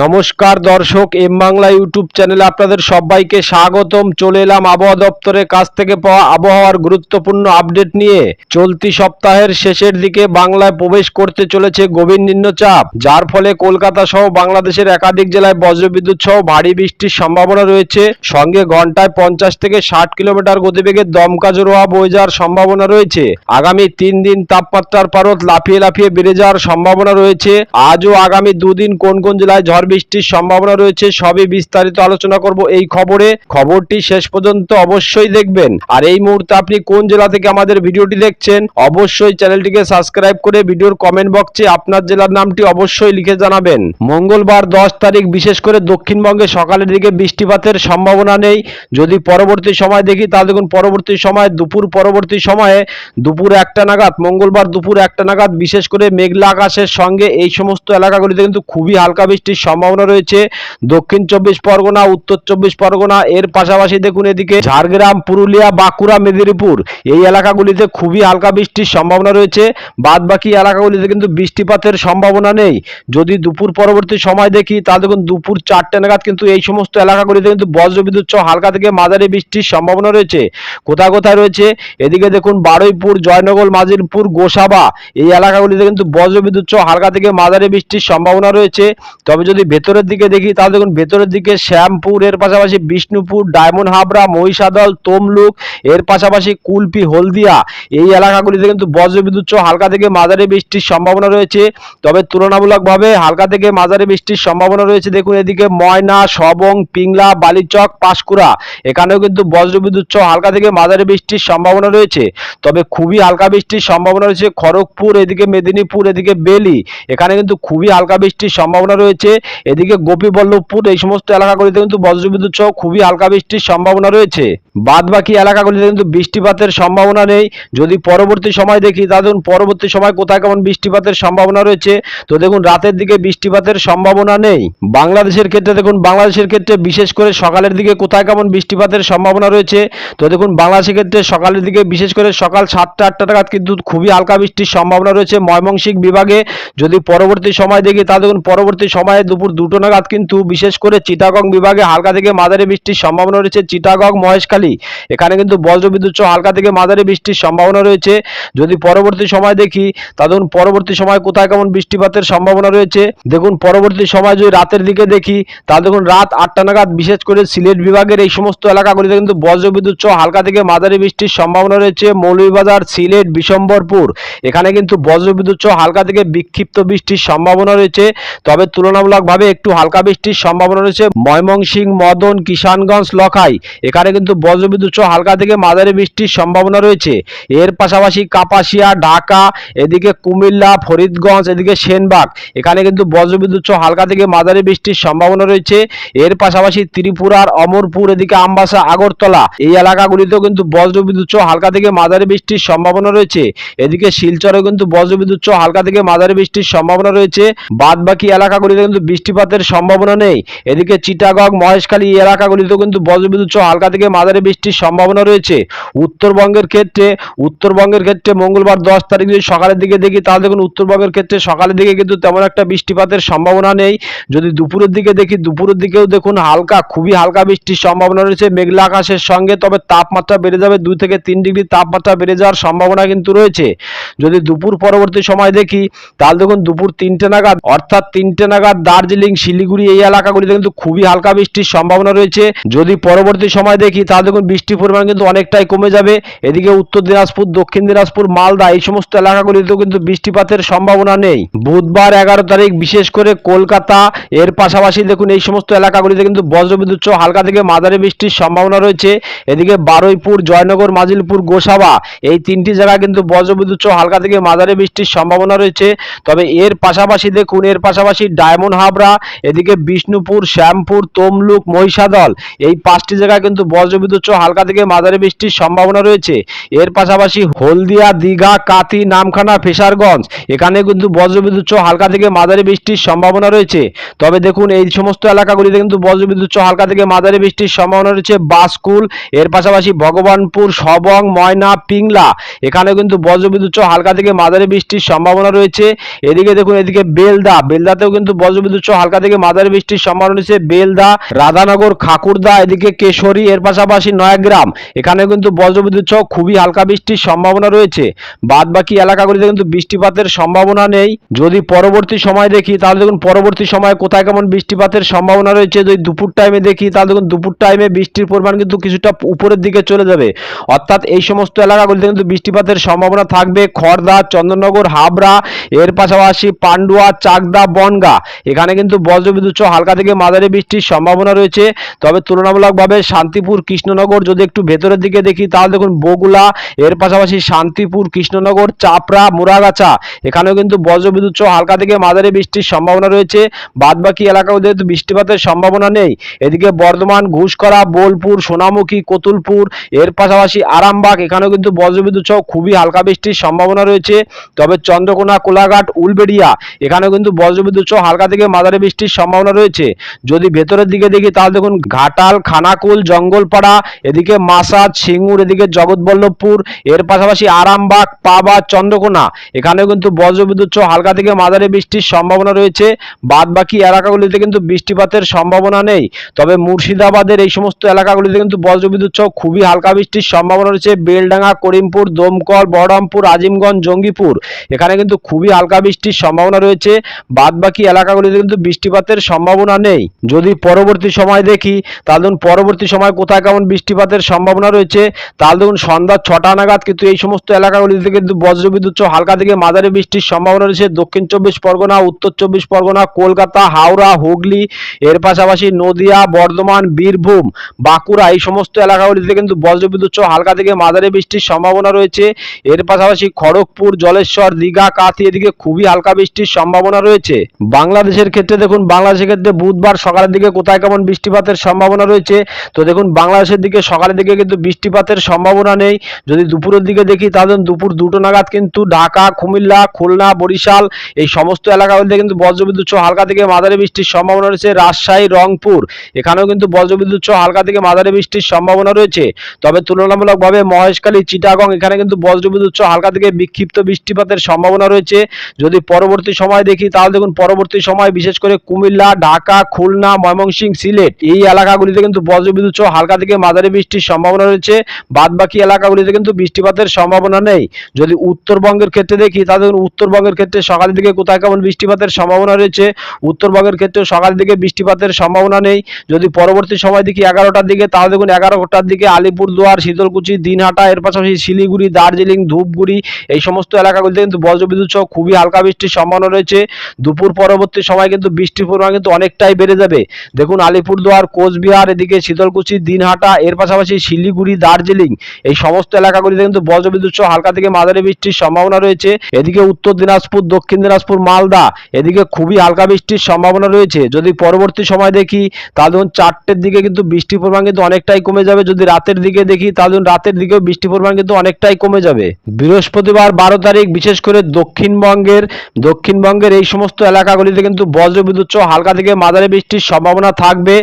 নমস্কার দর্শক, M Bangla YouTube চ্যানেলে আপনাদের সবাইকে স্বাগতম। চলে এলাম আবহাওয়া দপ্তরের কাছ থেকে পাওয়া আবহাওয়ার গুরুত্বপূর্ণ আপডেট নিয়ে। চলতি সপ্তাহের শেষের দিকে বাংলায় প্রবেশ করতে চলেছে গভীর নিম্নচাপ, যার ফলে কলকাতা সহ বাংলাদেশের একাধিক জেলায় বজ্রবিদ্যুৎ সহ ভারী বৃষ্টির সম্ভাবনা রয়েছে। সঙ্গে ঘন্টায় পঞ্চাশ থেকে ষাট কিলোমিটার গতিবেগে দমকা জোরোয়া বয়ে যাওয়ার সম্ভাবনা রয়েছে। আগামী তিন দিন তাপমাত্রার পারদ লাফিয়ে লাফিয়ে বেড়ে যাওয়ার সম্ভাবনা রয়েছে। আজও আগামী দুদিন কোন কোন জেলায় ঝড় বৃষ্টির সম্ভাবনা রয়েছে, সবই বিস্তারিত আলোচনা করব এই খবরে। খবরটি শেষ পর্যন্ত অবশ্যই দেখবেন। আর এই মুহূর্তে আপনি কোন জেলা থেকে আমাদের ভিডিওটি দেখছেন, অবশ্যই চ্যানেলটিকে সাবস্ক্রাইব করে ভিডিওর কমেন্ট বক্সে আপনার জেলার নামটি অবশ্যই লিখে জানাবেন। মঙ্গলবার দশ তারিখ, বিশেষ করে দক্ষিণবঙ্গে সকালের দিকে বৃষ্টিপাতের সম্ভাবনা নেই। যদি পরবর্তী সময় দেখি, তাহলে দেখুন, পরবর্তী সময় দুপুর, পরবর্তী সময়ে দুপুর একটা নাগাদ, মঙ্গলবার দুপুর একটা নাগাদ, বিশেষ করে মেঘলা আকাশের সঙ্গে এই সমস্ত এলাকাগুলিতে কিন্তু খুবই হালকা বৃষ্টির সম্ভাবনা রয়েছে। দক্ষিণ চব্বিশ পরগনা, উত্তর চব্বিশ পরগনা, এর পাশাপাশি দেখুন এদিকে ঝাড়গ্রাম, পুরুলিয়া, বাঁকুড়া, মেদিনীপুর। এই এলাকাগুলিতে খুবই হালকা বৃষ্টির সম্ভাবনা রয়েছে। বাদ বাকি এলাকাগুলিতে কিন্তু বৃষ্টিপাতের সম্ভাবনা নেই। যদি দুপুর পরবর্তী সময় দেখি, তাহলে দেখুন দুপুর চারটে নাগাদ কিন্তু এই সমস্ত এলাকাগুলিতে কিন্তু বজ্রবিদ্যুৎ সহ হালকা থেকে মাঝারি বৃষ্টির সম্ভাবনা রয়েছে। কোথায় কোথায় রয়েছে? এদিকে দেখুন বারুইপুর, জয়নগর মাজিরপুর গোসাবা। এই এলাকাগুলিতে কিন্তু বজ্রবিদ্যুৎ সহ হালকা থেকে মাঝারি বৃষ্টির সম্ভাবনা রয়েছে। তবে যদি ভেতরের দিকে দেখি, তাহলে দেখুন ভেতরের দিকে শ্যামপুর, এর পাশাপাশি বিষ্ণুপুর, ডায়মন্ড হাবড়া, মহিষাদল, তমলুক, এর পাশাপাশি কুলপি, হলদিয়া। এই এলাকাগুলিতে কিন্তু বজ্রবিদ্যুৎ সহ হালকা থেকে মাঝারি বৃষ্টির সম্ভাবনা রয়েছে। তবে তুলনামূলকভাবে হালকা থেকে মাঝারি বৃষ্টির সম্ভাবনা রয়েছে। দেখুন এদিকে ময়না সবং পিংলা, বালিচক, পাঁশকুড়া। এখানেও কিন্তু বজ্রবিদ্যুৎ সহ হালকা থেকে মাঝারি বৃষ্টির সম্ভাবনা রয়েছে। তবে খুবই হালকা বৃষ্টির সম্ভাবনা রয়েছে। খড়গপুর, এদিকে মেদিনীপুর, এদিকে বেলি। এখানে কিন্তু খুবই হালকা বৃষ্টির সম্ভাবনা রয়েছে। এদিকে গোপীবল্লভপুর এই সমস্ত এলাকাগুলিতে কিন্তু বজ্রবিদ্যুৎ সহ খুবই হালকা বৃষ্টির সম্ভাবনা রয়েছে। বাদ বাকি এলাকাগুলিতে কিন্তু বৃষ্টিপাতের সম্ভাবনা নেই। যদি পরবর্তী সময় দেখি তা দেখুন পরবর্তী সময় কোথায় কেমন বৃষ্টিপাতের সম্ভাবনা রয়েছে। তো দেখুন রাতের দিকে বৃষ্টিপাতের সম্ভাবনা নেই। বাংলাদেশের ক্ষেত্রে দেখুন, বাংলাদেশের ক্ষেত্রে বিশেষ করে সকালের দিকে কোথায় কেমন বৃষ্টিপাতের সম্ভাবনা রয়েছে। তো দেখুন, বাংলাদেশের ক্ষেত্রে সকালের দিকে বিশেষ করে সকাল সাতটা, আটটা নাগাদ কিন্তু খুবই হালকা বৃষ্টির সম্ভাবনা রয়েছে ময়মনসিংহ বিভাগে। যদি পরবর্তী সময় দেখি তা দেখুন পরবর্তী সময়ে দুপুর দুটো নাগাদ কিন্তু বিশেষ করে চিটাগং বিভাগে হালকা থেকে মাঝারি বৃষ্টির সম্ভাবনা রয়েছে। চিটাগং, মহেশখালী, এখানে কিন্তু বজ্রবিদ্যুৎ সহ হালকা থেকে মাঝারি বৃষ্টির সম্ভাবনা রয়েছে। যদি পরবর্তী সময় দেখি, তা দেখুন পরবর্তী সময় কোথায় কেমন বৃষ্টিপাতের সম্ভাবনা রয়েছে? দেখুন, পরবর্তী সময় যদি রাতের দিকে দেখি, তা দেখুন রাত আটটা নাগাদ বিশেষ করে সিলেট বিভাগের এই সমস্ত এলাকাগুলিতে কিন্তু বজ্রবিদ্যুৎ সহ হালকা থেকে মাঝারি বৃষ্টির সম্ভাবনা রয়েছে। মৌলভীবাজার, সিলেট, বিশম্বরপুর, এখানে কিন্তু বজ্রবিদ্যুৎ সহ হালকা থেকে বিক্ষিপ্ত বৃষ্টির সম্ভাবনা রয়েছে। তবে তুলনামূলকভাবে একটু হালকা বৃষ্টির সম্ভাবনা রয়েছে। ময়মনসিংহ, মদন, কিষানগঞ্জ, লখাই। এখানে কিন্তু বজ্রবিদ্যুৎ হালকা থেকে মাঝারি বৃষ্টির সম্ভাবনা রয়েছে। এর পাশাপাশি কাপাসিয়া, ঢাকা, এদিকে কুমিল্লা, ফরিদগঞ্জ, এদিকে সেনবাগ। এখানে কিন্তু বজ্রবিদ্যুৎ হালকা থেকে মাঝারি বৃষ্টির সম্ভাবনা রয়েছে। এর পাশাপাশি ত্রিপুরার অমরপুর, এদিকে আমবাসা, আগরতলা। এই এলাকাগুলিতেও কিন্তু বজ্রবিদ্যুৎ হালকা থেকে মাঝারি বৃষ্টির সম্ভাবনা রয়েছে। এদিকে শিলচরেও কিন্তু বজ্রবিদ্যুৎ হালকা থেকে মাঝারি বৃষ্টির সম্ভাবনা রয়েছে। বাদ বাকি এলাকাগুলিতে কিন্তু বৃষ্টিপাতের সম্ভাবনা নেই। এদিকে চিটাগং, মহেশখালী এলাকাগুলিতেও কিন্তু বজ্রবিদ্যুৎ সহ হালকা থেকে মাঝারি বৃষ্টির সম্ভাবনা রয়েছে। উত্তরবঙ্গের ক্ষেত্রে উত্তরবঙ্গের ক্ষেত্রে মঙ্গলবার দশ তারিখ যদি সকালের দিকে দেখি, তাহলে দেখুন উত্তরবঙ্গের ক্ষেত্রে সকালের দিকে কিন্তু তেমন একটা বৃষ্টিপাতের সম্ভাবনা নেই। যদি দুপুরের দিকে দেখি, দুপুরের দিকেও দেখুন হালকা, খুবই হালকা বৃষ্টির সম্ভাবনা রয়েছে মেঘলা আকাশের সঙ্গে, তবে তাপমাত্রা বেড়ে যাবে দুই থেকে তিন ডিগ্রি তাপমাত্রা বেড়ে যাওয়ার সম্ভাবনা কিন্তু রয়েছে। যদি দুপুর পরবর্তী সময় দেখি, তাহলে দেখুন দুপুর তিনটে নাগাদ, অর্থাৎ তিনটে নাগাদ দার্জিলিং, শিলিগুড়ি এই এলাকাগুলিতে কিন্তু খুবই হালকা বৃষ্টির সম্ভাবনা রয়েছে। যদি পরবর্তী সময় দেখি, তাহলে দেখুন বৃষ্টির পরিমাণ কিন্তু অনেকটাই কমে যাবে। এদিকে উত্তর দিনাজপুর, দক্ষিণ দিনাজপুর, মালদা এই সমস্ত এলাকাগুলিতেও কিন্তু বৃষ্টিপাতের সম্ভাবনা নেই। বুধবার এগারো তারিখ, বিশেষ করে কলকাতা, এর পাশাপাশি দেখুন এই সমস্ত এলাকাগুলিতে কিন্তু বজ্রবিদ্যুৎ সহ হালকা থেকে মাঝারি বৃষ্টির সম্ভাবনা রয়েছে। এদিকে বারুইপুর, জয়নগর, মাজিলপুর, গোসাবা এই তিনটি জায়গায় কিন্তু বজ্রবিদ্যুৎ সহ হালকা থেকে মাঝারি বৃষ্টির সম্ভাবনা রয়েছে। তবে এর পাশাপাশি দেখুন, এর পাশাপাশি ডায়মন্ড হাবড়া, এদিকে বিষ্ণুপুর, শ্যামপুর, তমলুক, মহিষাদল। এই পাঁচটি জায়গায় কিন্তু বজ্রবিদ্যুৎ হালকা থেকে মাঝারি বৃষ্টির সম্ভাবনা রয়েছে। এর পাশাপাশি হলদিয়া, দীঘা কাতি নামখানা, ফেসারগঞ্জ, এখানে কিন্তু বজ্রবিদ্যুৎ হালকা থেকে মাঝারি বৃষ্টির সম্ভাবনা রয়েছে। তবে দেখুন, এই সমস্ত এলাকাগুলিতে কিন্তু বজ্রবিদ্যুৎ হালকা থেকে মাঝারি বৃষ্টির সম্ভাবনা রয়েছে। বাসকুল, এর পাশাপাশি ভগবানপুর, সবং, ময়না, পিংলা এখানে কিন্তু বজ্রবিদ্যুৎ হালকা থেকে মাঝারি বৃষ্টির সম্ভাবনা রয়েছে। এদিকে দেখুন, এদিকে বেলদা, বেলদাতেও কিন্তু বজ্রবিদ্যুৎ হালকা থেকে মাঝারি বৃষ্টির সম্ভাবনা রয়েছে বেলদা, রাধানগর, খাকুরদা, এদিকে কেশরী, এর পাশাপাশি নয়াগ্রাম। এখানে কিন্তু বজ্রবিদ্যুৎ সহ খুবই হালকা বৃষ্টির সম্ভাবনা রয়েছে। বাদ বাকি এলাকাগুলিতে কিন্তু বৃষ্টিপাতের সম্ভাবনা নেই। যদি পরবর্তী সময় দেখি, তাহলে দেখুন পরবর্তী সময়ে কোথায় কেমন বৃষ্টিপাতের সম্ভাবনা রয়েছে। যদি দুপুর টাইমে দেখি, তাহলে দেখুন দুপুর টাইমে বৃষ্টির পরিমাণ কিন্তু কিছুটা উপরের দিকে চলে যাবে। অর্থাৎ এই সমস্ত এলাকাগুলিতে কিন্তু বৃষ্টিপাতের সম্ভাবনা থাকবে। খড়দা চন্দননগর হাবড়া, এর পাশাপাশি পান্ডুয়া, চাকদা, বনগা। এখানে কিন্তু বজ্রবিদ্যুৎ সহ হালকা থেকে মাঝারি বৃষ্টির সম্ভাবনা রয়েছে। তবে তুলনামূলকভাবে শান্তিপুর, কৃষ্ণনগর যদি একটু ভেতরের দিকে দেখি, তাহলে দেখুন বগুলা, এর পাশাপাশি শান্তিপুর, কৃষ্ণনগর, চাপড়া, মুরাগাছা, এখানেও কিন্তু বজ্রবিদ্যুৎ সহ হালকা থেকে মাঝারি বৃষ্টির সম্ভাবনা রয়েছে। বাদবাকি এলাকাগুলিতে যেহেতু বৃষ্টিপাতের সম্ভাবনা নেই, এদিকে বর্ধমান ঘুষকরা বোলপুর, সোনামুখী, কতুলপুর, এর পাশাপাশি আরামবাগ, এখানেও কিন্তু বজ্রবিদ্যুৎ সহ খুবই হালকা বৃষ্টির সম্ভাবনা রয়েছে। তবে চন্দ্রকোনা, কোলাঘাট, উলবেড়িয়া, এখানেও কিন্তু বজ্রবিদ্যুৎ সহ হালকা থেকে মাঝারি বৃষ্টির সম্ভাবনা রয়েছে। যদি ভেতরের দিকে দেখি, তাহলে দেখুন ঘাটাল, খানাকুল, জঙ্গলপাড়া, এদিকে মাসাদ সিঙ্গুর, এদিকে জগৎবল্লভপুর, এর পাশাপাশি আরামবাগ, পাবা, চন্দ্রকোনা। এখানেও কিন্তু বজ্রবিদ্যুৎ সহ হালকা থেকে মাঝারি বৃষ্টির সম্ভাবনা রয়েছে। বাদ বাকি এলাকাগুলিতে কিন্তু বৃষ্টিপাতের সম্ভাবনা নেই। তবে মুর্শিদাবাদের এই সমস্ত এলাকাগুলিতে কিন্তু বজ্রবিদ্যুৎ সহ খুবই হালকা বৃষ্টির সম্ভাবনা রয়েছে। বেলডাঙ্গা, করিমপুর, দমকল, বহরমপুর, আজিমগঞ্জ, জঙ্গিপুর। এখানে কিন্তু খুবই হালকা বৃষ্টির সম্ভাবনা রয়েছে। বাদ বাকি এলাকাগুলিতে কিন্তু বৃষ্টিপাতের সম্ভাবনা নেই। যদি পরবর্তী সময় দেখি, তাহলে পরবর্তী সময় কোথায় কেমন বৃষ্টিপাতের সম্ভাবনা রয়েছে, তাহলে দেখুন সন্ধ্যা ছটা নাগাদ কিন্তু এই সমস্ত এলাকাগুলিতে কিন্তু বজ্রবিদ্যুৎ হালকা থেকে মাঝারি বৃষ্টির সম্ভাবনা রয়েছে। দক্ষিণ চব্বিশ পরগনা, উত্তর চব্বিশ পরগনা, কলকাতা, হাওড়া, হুগলি, এর পাশাপাশি নদিয়া, বর্ধমান, বীরভূম, বাঁকুড়া, এই সমস্ত এলাকাগুলিতে কিন্তু বজ্রবিদ্যুৎ হালকা থেকে মাঝারি বৃষ্টির সম্ভাবনা রয়েছে। এর পাশাপাশি খড়গপুর, জলেশ্বর, দীঘা কাথি এদিকে খুবই হালকা বৃষ্টির সম্ভাবনা রয়েছে। বাংলাদেশের ক্ষেত্রে দেখুন বাংলাদেশের ক্ষেত্রে বুধবার সকালের দিকে কোথায় কেমন বৃষ্টিপাতের সম্ভাবনা রয়েছে? তো দেখুন বাংলাদেশের দিকে সকালের দিকে কিন্তু বৃষ্টিপাতের সম্ভাবনা নেই। যদি দুপুরের দিকে দেখি তাহলে দুপুর দুটো নাগাদ কিন্তু ঢাকা, কুমিল্লা, খুলনা, বরিশাল এই সমস্ত এলাকাগুলিতে কিন্তু বজ্রবিদ্যুৎ হালকা থেকে মাঝারি বৃষ্টির সম্ভাবনা রয়েছে। রাজশাহী, রংপুর এখানেও কিন্তু বজ্রবিদ্যুৎ হালকা থেকে মাঝারি বৃষ্টির সম্ভাবনা রয়েছে। তবে তুলনামূলকভাবে মহেশখালী, চিটাগং এখানে কিন্তু বজ্রবিদ্যুৎ হালকা থেকে বিক্ষিপ্ত বৃষ্টিপাতের সম্ভাবনা রয়েছে। যদি পরবর্তী সময় দেখি তাহলে দেখুন পরবর্তী সময় বিশেষ করে কুমিল্লা, ঢাকা, খুলনা, ময়মনসিংহ, সিলেট এই এলাকাগুলিতে কিন্তু বজ্রবিদ্যুৎ সহ হালকা থেকে মাঝারি বৃষ্টির সম্ভাবনা রয়েছে। বাদ বাকি এলাকাগুলিতে কিন্তু বৃষ্টিপাতের সম্ভাবনা নেই। যদি উত্তরবঙ্গের ক্ষেত্রে দেখি, তাহলে উত্তরবঙ্গের ক্ষেত্রে সকালের দিকে কোথায় কেমন বৃষ্টিপাতের সম্ভাবনা রয়েছে? উত্তরবঙ্গের ক্ষেত্রে সকালের দিকে বৃষ্টিপাতের সম্ভাবনা নেই। যদি পরবর্তী সময় দেখি এগারোটার দিকে, তাহলে দেখুন, এগারোটার দিকে আলিপুরদুয়ার, শীতলকুচি, দিনহাটা, এর পাশাপাশি শিলিগুড়ি, দার্জিলিং, ধূপগুড়ি এই সমস্ত এলাকাগুলিতে কিন্তু বজ্রবিদ্যুৎ সহ খুবই হালকা বৃষ্টির সম্ভাবনা রয়েছে। দুপুর পরবর্তী সময় কিন্তু বৃষ্টির পরিমাণ কিন্তু অনেকটাই বেড়ে যাবে। দেখুন আলিপুরদুয়ার, কোচবিহার, এদিকে শীতলকুচি, দিনহাটা, এর পাশাপাশি শিলিগুড়ি, দার্জিলিং, এই সমস্ত এলাকাগুলিতে কিন্তু বজ্রবিদ্যুৎ সহ হালকা থেকে মাঝারি বৃষ্টির সম্ভাবনা রয়েছে। এদিকে উত্তর দিনাজপুর, দক্ষিণ দিনাজপুর, মালদা, এদিকে খুবই হালকা বৃষ্টির সম্ভাবনা রয়েছে। যদি পরবর্তী সময় দেখি, তাহলে চারটের দিকে কিন্তু বৃষ্টির পরিমাণ কিন্তু অনেকটাই কমে যাবে। যদি রাতের দিকে দেখি, তাহলে রাতের দিকেও বৃষ্টির পরিমাণ কিন্তু অনেকটাই কমে যাবে। বৃহস্পতিবার বারো তারিখ, বিশেষ করে দক্ষিণবঙ্গের দক্ষিণবঙ্গের এই সমস্ত এলাকাগুলিতে কিন্তু বজ্রবিদ্যুৎ সহ হালকা থেকে মাঝারি বৃষ্টির সম্ভাবনা থাকবে।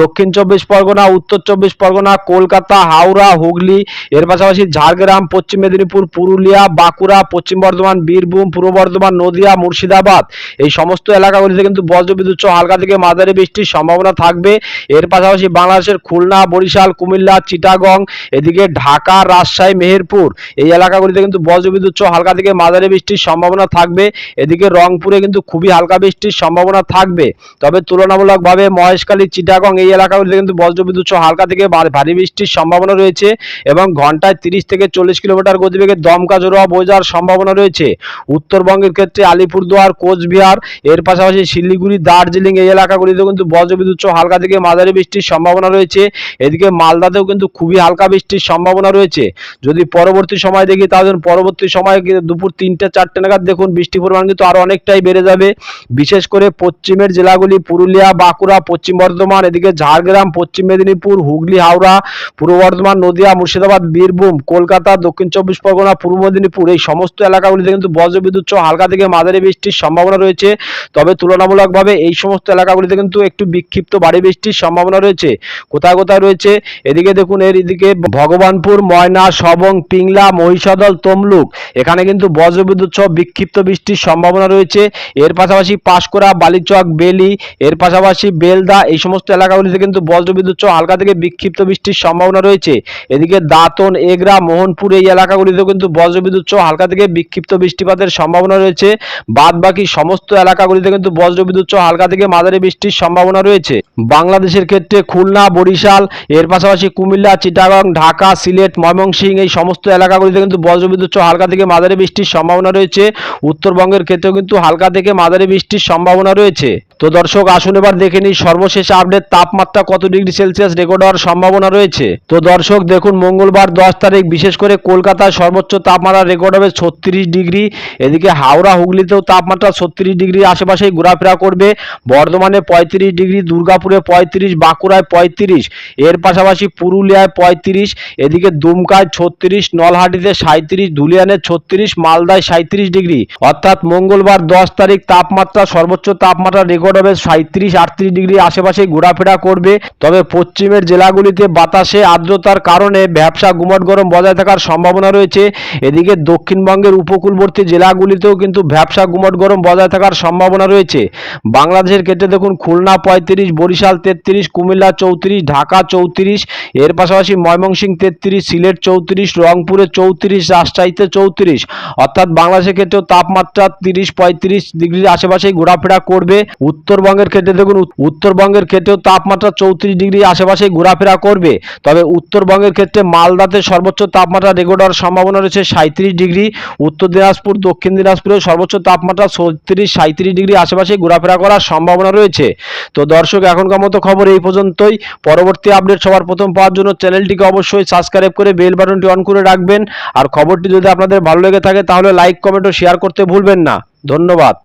দক্ষিণ চব্বিশ পরগনা, উত্তর চব্বিশ পরগনা, কলকাতা, হাওড়া, হুগলি, এর পাশাপাশি ঝাড়গ্রাম, পশ্চিম মেদিনীপুর, পুরুলিয়া, বাঁকুড়া, পশ্চিম বর্ধমান, বীরভূম, পূর্ব বর্ধমান, নদিয়া, মুর্শিদাবাদ। এই সমস্ত এলাকাগুলিতে কিন্তু বজ্রবিদ্যুৎ সহ হালকা থেকে মাঝারি বৃষ্টির সম্ভাবনা থাকবে। এর পাশাপাশি বাংলাদেশের খুলনা, বরিশাল, কুমিল্লা, চিটাগং, এদিকে ঢাকা, রাজশাহী, মেহেরপুর এই এলাকাগুলিতে কিন্তু বজ্রবিদ্যুৎ সহ হালকা থেকে মাঝারি বৃষ্টির সম্ভাবনা থাকবে। এদিকে রংপুরে কিন্তু খুবই হালকা বৃষ্টির সম্ভাবনা থাকবে। তবে তুলনামূলকভাবে মহেশখালী, চিটাগং এই এলাকাগুলিতে কিন্তু বজ্রবিদ্যুৎ সহ হালকা থেকে ভারী বৃষ্টির সম্ভাবনা রয়েছে এবং ঘন্টায় তিরিশ থেকে চল্লিশ কিলোমিটার গতিবেগে দমকা জোড়া বোঝার সম্ভাবনা রয়েছে। উত্তরবঙ্গের ক্ষেত্রে আলিপুরদুয়ার, কোচবিহার, এর পাশাপাশি শিলিগুড়ি, দার্জিলিং এই এলাকাগুলিতে কিন্তু বজ্রবিদ্যুৎ সহ হালকা থেকে মাঝারি বৃষ্টির সম্ভাবনা রয়েছে। এদিকে মালদাতেও কিন্তু খুবই হালকা বৃষ্টির সম্ভাবনা রয়েছে। যদি পরবর্তী সময় দেখি তাহলে পরবর্তী সময় দুপুর তিনটে, চারটে নাগাদ দেখুন বৃষ্টির পরিমাণ কিন্তু আরও অনেকটাই বেড়ে যাবে। বিশেষ করে পশ্চিমের জেলাগুলি পুরুলিয়া, বাঁকুড়া, পশ্চিম বর্ধমান, এদিকে ঝাড়গ্রাম, পশ্চিম মেদিনীপুর, হুগলি, হাওড়া, পূর্ব বর্ধমান, নদিয়া, মুর্শিদাবাদ, বীরভূম, কলকাতা, দক্ষিণ চব্বিশ পরগনা, পূর্ব মেদিনীপুর এই সমস্ত এলাকাগুলিতে কিন্তু বজ্রবিদ্যুৎ সহ হালকা থেকে মাঝারি বৃষ্টির সম্ভাবনা রয়েছে। তবে তুলনামূলকভাবে এই সমস্ত এলাকাগুলিতে কিন্তু একটু বিক্ষিপ্ত ভারী বৃষ্টির সম্ভাবনা রয়েছে। কোথায় কোথায় রয়েছে? এদিকে দেখুন, এর এদিকে ভগবানপুর, ময়না, সবং, পিংলা, মহিষাদল, তমলুক, এখানে কিন্তু বজ্রবিদ্যুৎ সহ বিক্ষিপ্ত বৃষ্টির সম্ভাবনা রয়েছে। এর পাশাপাশি পাঁশকুড়া কালীচক, বেলি, এর পাশাপাশি বেলদা, এই সমস্ত এলাকাগুলিতে কিন্তু বজ্রবিদ্যুৎ সহ হালকা থেকে বিক্ষিপ্ত বৃষ্টির সম্ভাবনা রয়েছে। এদিকে দাঁতন, এগরা, মোহনপুর এই এলাকাগুলিতেও কিন্তু বজ্রবিদ্যুৎ সহ হালকা থেকে বিক্ষিপ্ত বৃষ্টিপাতের সম্ভাবনা রয়েছে। বাদ বাকি সমস্ত এলাকাগুলিতে কিন্তু বজ্রবিদ্যুৎ সহ হালকা থেকে মাঝারি বৃষ্টির সম্ভাবনা রয়েছে। বাংলাদেশের ক্ষেত্রে খুলনা, বরিশাল, এর পাশাপাশি কুমিল্লা, চিটাগং, ঢাকা, সিলেট ময়মনসিং এই সমস্ত এলাকাগুলিতে কিন্তু বজ্রবিদ্যুৎ সহ হালকা থেকে মাঝারি বৃষ্টির সম্ভাবনা রয়েছে। উত্তরবঙ্গের ক্ষেত্রেও কিন্তু হালকা থেকে মাঝারি বৃষ্টির সম্ভাবনা রয়েছে। তো দর্শক, আসুন এবার দেখে নিই সর্বশেষ আপডেট তাপমাত্রা কত ডিগ্রি সেলসিয়াস রেকর্ড হওয়ার সম্ভাবনা রয়েছে। তো দর্শক, দেখুন, মঙ্গলবার দশ তারিখ, বিশেষ করে কলকাতায় সর্বোচ্চ তাপমাত্রা রেকর্ড হবে ছত্রিশ ডিগ্রি। এদিকে হাওড়া, হুগলিতেও তাপমাত্রা ছত্রিশ ডিগ্রি আশেপাশেই ঘোরাফেরা করবে। বর্ধমানে পঁয়ত্রিশ ডিগ্রি, দুর্গাপুরে পঁয়ত্রিশ, বাঁকুড়ায় পঁয়ত্রিশ, এর পাশাপাশি পুরুলিয়ায় পঁয়ত্রিশ, এদিকে দুমকায় ছত্রিশ, নলহাটিতে সাঁত্রিশ ধুলিয়ানে ছত্রিশ, মালদায় সাঁত্রিশ ডিগ্রি। অর্থাৎ মঙ্গলবার দশ তারিখ তাপমাত্রা সর্বোচ্চ তাপমাত্রা রেকর্ড হবে সাঁত্রিশ আটত্রিশ ডিগ্রি আশেপাশে ঘোরাফেরা করবে। তবে পশ্চিমের জেলাগুলিতে বাতাসে আর্দ্রতার কারণে ব্যবসা গুমট গরম বজায় থাকার সম্ভাবনা রয়েছে। এদিকে দক্ষিণবঙ্গের উপকূলবর্তী জেলাগুলিতেও কিন্তু ব্যবসা গুমট গরম বজায় থাকার সম্ভাবনা রয়েছে। বাংলাদেশের ক্ষেত্রে দেখুন, খুলনা পঁয়ত্রিশ, বরিশাল তেত্রিশ, কুমিল্লা চৌত্রিশ, ঢাকা চৌত্রিশ, এর পাশাপাশি ময়মনসিং তেত্রিশ, সিলেট চৌত্রিশ, রংপুরে চৌত্রিশ, রাজশাহীতে চৌত্রিশ। অর্থাৎ বাংলাদেশের ক্ষেত্রেও তাপমাত্রা তিরিশ পঁয়ত্রিশ ডিগ্রির আশেপাশেই ঘোরাফেরা করবে। উত্তরবঙ্গের ক্ষেত্রে দেখুন, উত- উত্তরবঙ্গের ক্ষেত্রেও তাপমাত্রা চৌত্রিশ ডিগ্রি আশেপাশেই ঘোরাফেরা করবে। তবে উত্তরবঙ্গের ক্ষেত্রে মালদাতে সর্বোচ্চ তাপমাত্রা রেকর্ড হওয়ার সম্ভাবনা রয়েছে সাঁত্রিশ ডিগ্রি। উত্তর দিনাজপুর, দক্ষিণ দিনাজপুরেও সর্বোচ্চ তাপমাত্রা ছত্রিশ সাঁত্রিশ ডিগ্রি আশেপাশেই ঘোরাফেরা করার সম্ভাবনা রয়েছে। তো দর্শক, এখনকার মতো খবর এই পর্যন্তই। পরবর্তী আপডেট সবার প্রথম পাওয়ার জন্য চ্যানেলটিকে অবশ্যই সাবস্ক্রাইব করে বেল বাটনটি অন করে রাখবেন। আর খবরটি যদি আপনাদের ভালো লেগে থাকে, তাহলে লাইক, কমেন্ট ও শেয়ার করতে ভুলবেন না। ধন্যবাদ।